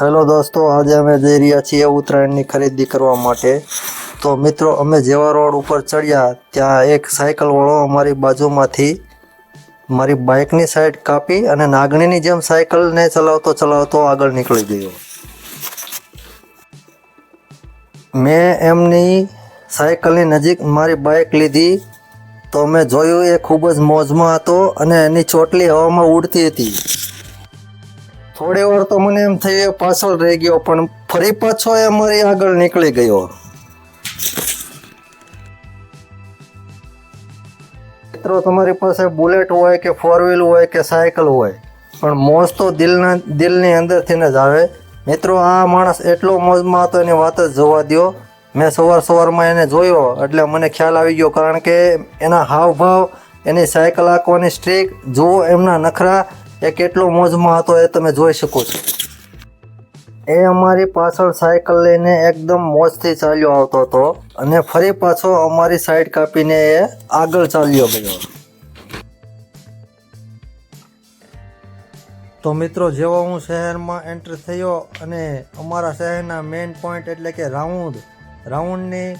Hello દોસ્તો, આજે અમે જઈ રહ્યા છીએ ઉત્તરાયણની ખરીદી કરવા માટે. તો મિત્રો, અમે જેવા રોડ ઉપર ચડ્યા, ત્યાં એક સાયકલવાળો અમારી બાજુમાંથી મારી બાઇકની સાઈડ કાપી અને નાગણીની જેમ સાયકલને ચલાવતો ચલાવતો આગળ નીકળી ગયો. મેં એમની સાયકલની નજીક મારી બાઇક લીધી. તો મેં જોયું, એ ખૂબ જ મોજમાં હતો અને એની ચોટલી હવામાં ઉડતી હતી. થોડી વાર તો મને એમ થયું પાછળ રહી ગયો, પણ ફરી પાછો એ મારી આગળ નીકળી ગયો. મિત્રો, તમારી પાસે બુલેટ હોય કે ફોર વ્હીલ હોય કે સાયકલ હોય, પણ મોજ તો દિલના, દિલની અંદરથી જ આવે. મિત્રો, આ માણસ એટલો મોજમાં હતો, એની વાત જ જોવા દ્યો. મેં સવાર સવારમાં એને જોયો, એટલે મને ખ્યાલ આવી ગયો, કારણ કે એના હાવભાવ, એની સાયકલ આંકવાની સ્ટ્રીક જુઓ એમના નખરા એ કેટલો મોજમાં હતો એ તમે જોઈ શકો છો. એ અમારી પાછળ સાયકલ લઈને એકદમ મોજથી ચાલ્યો આવતો હતો અને ફરી પાછો અમારી સાઈડ કાપીને એ આગળ ચાલ્યો ગયો. તો મિત્રો, જેવો હું શહેરમાં એન્ટર થયો અને અમારા શહેરના મેઇન પોઈન્ટ એટલે કે રાઉન્ડ રાઉન્ડની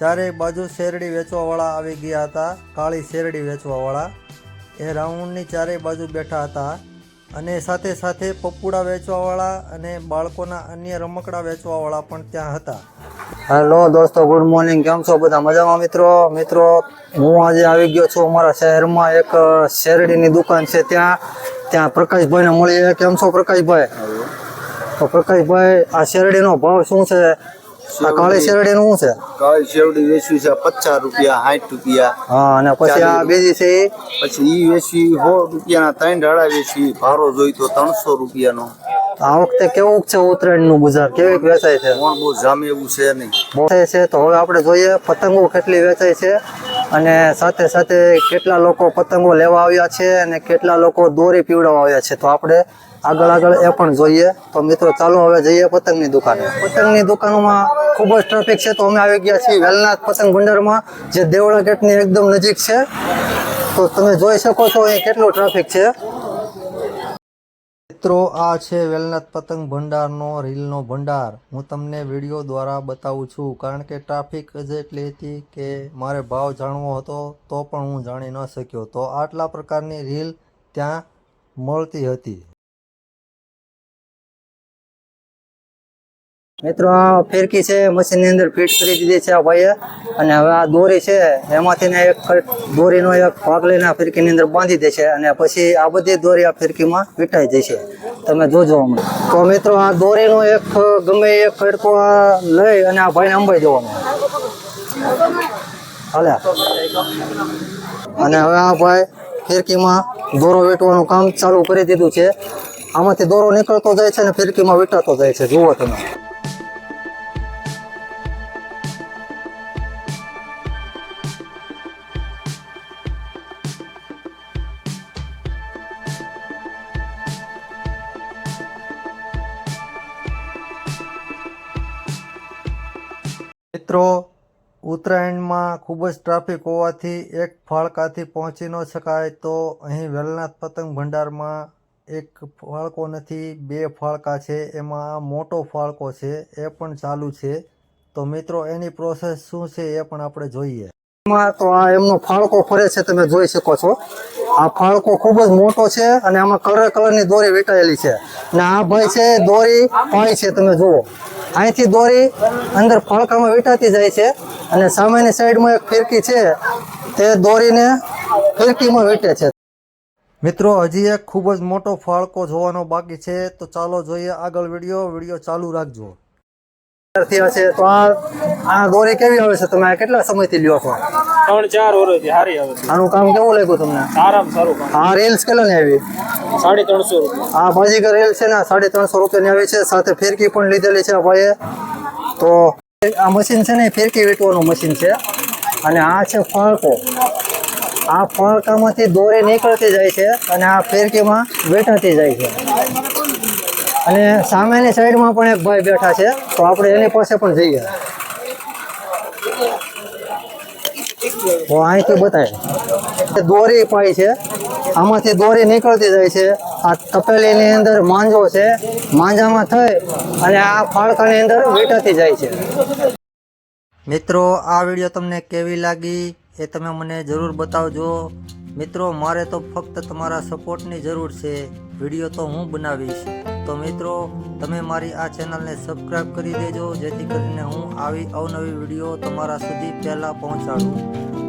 ચારેય બાજુ શેરડી વેચવાવાળા આવી ગયા હતા, કાળી શેરડી વેચવાવાળા. એ રાઉન્ડની ચારેય બાજુ બેઠા હતા અને સાથે સાથે પપુડા વેચવાવાળા અને બાળકોના અન્ય રમકડા વેચવાવાળા પણ ત્યાં હતા. હેલો દોસ્તો ગુડ મોર્નિંગ. કેમ છો બધા? મજામાં મિત્રો? મિત્રો હું આજે આવી ગયો છું અમારા શહેરમાં એક શેરડીની દુકાન છે ત્યાં. ત્યાં પ્રકાશભાઈને મળીએ. કેમ છો પ્રકાશભાઈ? તો પ્રકાશભાઈ આ શેરડીનો ભાવ શું છે? આ કાળી શેરડીનું શું છે? કાળી શેરડી વેચવી છે પચાસ રૂપિયા સાઠ રૂપિયા હા અને પછી આ બેજી છે પછી ઈ વેચવી સો રૂપિયાના ત્રણ ઢાળા વેચવી. ભારો જોઈ તો ત્રણસો રૂપિયાનો. આ વખતે કેવું છે ઉત્તરાયણનું બજાર કેવી વેચાય છે? બહુ જામે એવું છે નહીં. વેચાય છે તો હવે આપણે જોઈએ પતંગો કેટલી વેચાય છે. અને સાથે સાથે કેટલા લોકો પતંગો લેવા આવ્યા છે અને કેટલા લોકો દોરી પીવડાવવા આવ્યા છે. તો આપણે આગળ આગળ એ પણ જોઈએ. તો મિત્રો, ચાલો હવે જઈએ પતંગની દુકાને. પતંગની દુકાનોમાં ખૂબ જ ટ્રાફિક છે. તો અમે આવી ગયા છીએ વેલનાથ પતંગ ભંડારમાં, જે દેવળા ગેટની એકદમ નજીક છે. તો તમે જોઈ શકો છો અહીં કેટલું ટ્રાફિક છે. મિત્રો, આ છે વેલનાથ પતંગ ભંડારનો રીલનો ભંડાર. હું તમને વીડિયો દ્વારા બતાવું છું. કારણ કે ટ્રાફિક જ એટલી હતી કે મારે ભાવ જાણવો હતો, તો પણ હું જાણી ન શક્યો. તો આટલા પ્રકારની રીલ ત્યાં મળતી હતી. મિત્રો, આ ફેરકી છે, મશીનની અંદર ફિટ કરી દીધી છે આ ભાઈએ. અને હવે આ દોરી છે, એમાંથી ને એક દોરીનો એક ભાગ લઈને આ ફિરકીની અંદર બાંધી દે છે અને પછી આ બધી દોરી આ ફિરકીમાં વીંટાઈ જશે તમે જોજો અમને તો મિત્રો, આ દોરીનો એક ગમે એક ફેરકો લઈ અને આ ભાઈને અંબાઈ દેવાનો. હાલે. અને હવે આ ભાઈ ફિરકીમાં દોરો વીંટવાનું કામ ચાલુ કરી દીધું છે. આમાંથી દોરો નીકળતો જાય છે અને ફિરકીમાં વેટાતો જાય છે. જુઓ તમે. મિત્રો, ઉત્તરાયણમાં ખૂબ જ ટ્રાફિક હોવાથી એક ફાળકાથી પહોંચી ન શકાય તો અહીં વેલનાથ પતંગ ભંડારમાં એક ફાળકો નથી, બે ફાળકા છે. એમાં આ મોટો ફાળકો છે, એ પણ ચાલુ છે. તો મિત્રો, એની પ્રોસેસ શું છે એ પણ આપણે જોઈએ. તો આ એમનો ફાળકો ફરે છે, તમે જોઈ શકો છો. આ ફાળકો ખૂબ જ મોટો છે અને આમાં કલર કલરની દોરી વેટાયેલી છે. આ ભાઈ છે, દોરી પાણી છે, તમે જુઓ. અહીંથી દોરી અંદર ફાળકામાં વીંટાતી જાય છે અને સામેની સાઈડમાં એક ફિરકી છે, તે દોરીને ફિરકીમાં વીંટે છે. મિત્રો, હજી એક ખૂબ જ મોટો ફાળકો જોવાનો બાકી છે, તો ચાલો જોઈએ આગળ વીડિયો. વીડિયો ચાલુ રાખજો. થયા છે. તો આ દોરી કેવી આવે છે તમે કેટલા સમયથી લ્યો છો? ત્રણ ચાર વર્ષથી સારી આવે છે. આનું કામ કેવું લાગ્યું તમને? આરામ સારું કામ. આ રીલ્સ કેટલા ની આવી? સાડી ત્રણસો રૂપિયા. હા ભાજી રેલ છે ને સાડી ત્રણસો રૂપિયાની આવી છે. સાથે ફેરકી પણ લીધેલી છે ભાઈએ. તો આ મશીન છે ને ફેરકી વેટવાનું મશીન છે. અને આ છે ફાળકો. આ ફળકામાંથી દોરી નીકળતી જાય છે અને આ ફેરકીમાં વેટાતી જાય છે. અને સામેની સાઈડમાં પણ એક ભાઈ બેઠા છે, તો આપણે એની પાસે પણ જઈએ. તો અહીંથી બતાય. દોરી પાઈ છે, આમાંથી દોરી નીકળતી જાય છે. આ તપેલીની અંદર માંજો છે, માંજામાં થઈ અને આ ફાળકાની અંદર વીંટાતી જાય છે. મિત્રો, આ વીડિયો તમને કેવી લાગી એ તમે મને જરૂર બતાવજો. મિત્રો, મારે તો ફક્ત તમારા સપોર્ટની જરૂર છે. વીડિયો તો હું બનાવીશ. તો મિત્રો, તમે મારી આ ચેનલને સબસ્ક્રાઈબ કરી દેજો, જેથી કરીને હું આવી અવનવી વીડિયો તમારા સુધી પહેલાં પહોંચાડું.